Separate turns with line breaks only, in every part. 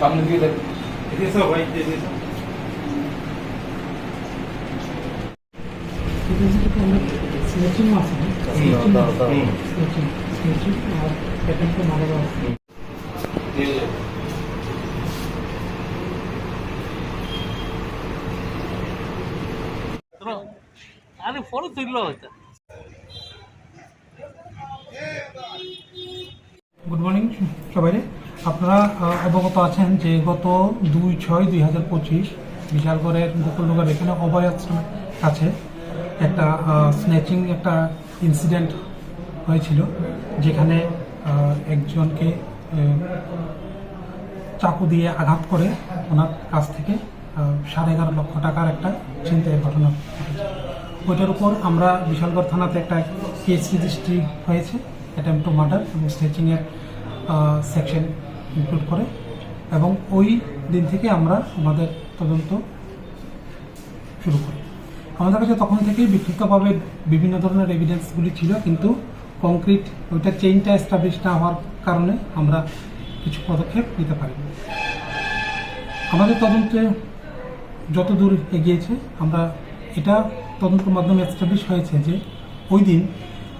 সামনে দিয়ে দেখ।
আর
ফটো তুললো হয়তো।
গুড মর্নিং সবাই আপনারা অবগত আছেন যে গত দুই ছয় দুই হাজার পঁচিশ বিশালগড়ের গোকুলনগর এখানে অভয় আশ্রমের কাছে একটা স্ন্যাচিং একটা ইনসিডেন্ট হয়েছিল, যেখানে একজনকে চাকু দিয়ে আঘাত করে ওনার কাছ থেকে সাড়ে এগারো লক্ষ টাকার একটা ছিনতাইয়ের ঘটনা ওইটার উপর আমরা বিশালগড় থানাতে একটা কেস রেজিস্ট্রি হয়েছে অ্যাটেম্প টু মার্ডার এবং স্টেচিংয়ের সেকশন ইনক্লুড করে এবং ওই দিন থেকে আমরা আমাদের তদন্ত শুরু করি। আমাদের কাছে তখন থেকেই বিক্ষিপ্তভাবে বিভিন্ন ধরনের এভিডেন্সগুলি ছিল, কিন্তু কংক্রিট ওইটা চেইনটা এস্টাবলিশ না হওয়ার কারণে আমরা কিছু পদক্ষেপ নিতে পারিনি। আমাদের তদন্তে যত দূর এগিয়েছে, আমরা এটা তদন্তের মাধ্যমে এস্টাবলিশ হয়েছে যে ওই দিন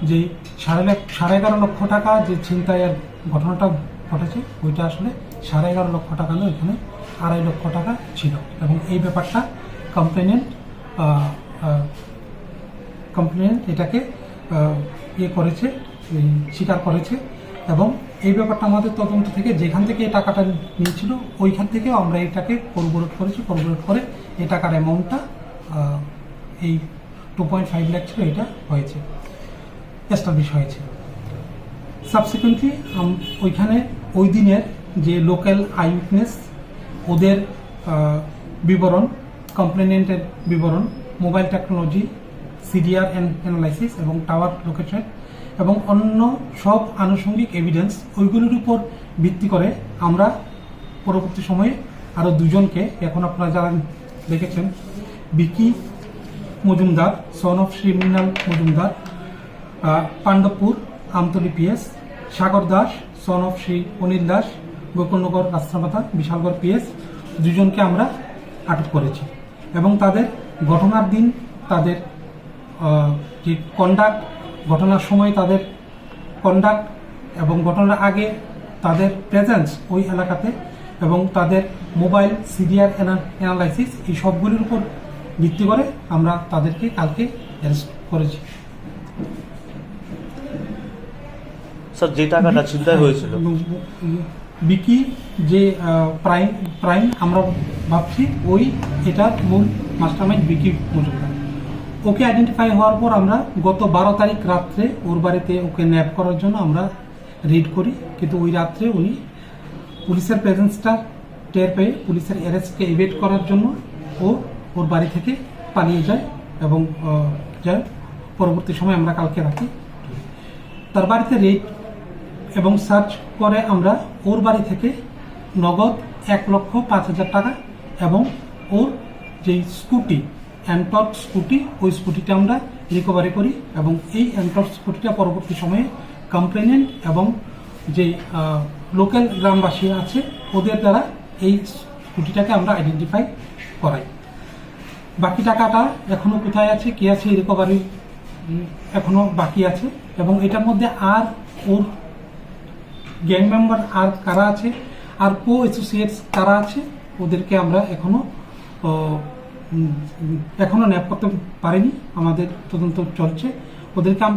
যে সাড়ে সাড়ে এগারো লক্ষ টাকা যে ছিনতাইয়ের ঘটনাটা ঘটেছে, ওইটা আসলে সাড়ে এগারো লক্ষ টাকা নয়, এখানে আড়াই লক্ষ টাকা ছিল। এবং এই ব্যাপারটা কমপ্লেনেন্ট কমপ্লেনেন্ট এটাকে ইয়ে করেছে স্বীকার করেছে। এবং এই ব্যাপারটা আমাদের তদন্ত থেকে যেখান থেকে এই টাকাটা নিয়েছিল, ওইখান থেকেও আমরা এটাকে করবোরেট করেছি করবোরেট করে এই টাকার অ্যামাউন্টটা এই টু পয়েন্ট ফাইভ লাখ ছিল, এটা হয়েছে এস্টাবলিশ হয়েছে। সাবসিকুয়েন্টলি ওইখানে ওই দিনের যে লোকাল আই উইটনেস ওদের বিবরণ কমপ্লেনেন্টের বিবরণ মোবাইল টেকনোলজি সিডিআর অ্যানালাইসিস এবং টাওয়ার লোকেশন এবং অন্য সব আনুষঙ্গিক এভিডেন্স ওইগুলোর উপর ভিত্তি করে আমরা পরবর্তী সময়ে আরও দুজনকে এখন আপনারা যারা দেখেছেন Vicky Majumdar son of Shri Mrinal Majumdar Pandabpur, Amtali PS Sagar Das son of Shri Anil Das, Gokulnagar Rastamata Bishalgarh PS, দুজনকে আমরা আটক করেছি। এবং তাদের ঘটনার দিন তাদের যে কন্ডাক্ট ঘটনার সময় তাদের কন্ডাক্ট এবং ঘটনার আগে তাদের প্রেজেন্স ওই এলাকাতে এবং তাদের মোবাইল সিডিআর অ্যানালাইসিস এই সবগুলির উপর ভিত্তি করে আমরা তাদেরকে কালকে অ্যারেস্ট করেছি।
স্যার যে টাকাটা ছিনতাই হয়েছিল।
বিকি যে প্রাইম প্রাইম আমরা ভাবছি ওই এটার মূল মাস্টারমাইন্ড বিকি মজুমদার। ওকে আইডেন্টিফাই হওয়ার পর আমরা গত বারো তারিখ রাত্রে ওর বাড়িতে ওকে ন্যাপ করার জন্য আমরা রিড করি। কিন্তু ওই রাত্রে উনি পুলিশের প্রেজেন্সটা টের পেয়ে পুলিশের অ্যারেস্টকে এভেট করার জন্য ও ওর বাড়ি থেকে পালিয়ে যায় এবং যায় পরবর্তী সময় আমরা কালকে রাখি তার বাড়িতে রেড এবং সার্চ করে আমরা ওর বাড়ি থেকে নগদ এক লক্ষ পাঁচ হাজার টাকা এবং ওর যে স্কুটি অ্যান্টক স্কুটি, ওই স্কুটিটা আমরা রিকভারি করি এবং এই অ্যান্টক স্কুটিটা পরবর্তী সময়ে কমপ্লেনেন্ট এবং যে লোকাল গ্রামবাসী আছে, ওদের দ্বারা এই স্কুটিটাকে আমরা আইডেন্টিফাই করাই। বাকি টাকাটা এখনও কোথায় আছে, কী আছে রিকভারি এখনও বাকি আছে এবং এটার মধ্যে আর ওর গ্যাং মেম্বার আর কারা আছে, আর কো অ্যাসোসিয়েটস কারা আছে, ওদেরকে আমরা এখনও এখনও ন্যাপ করতে পারিনি। আমাদের তদন্ত চলছে। ওদেরকে আমরা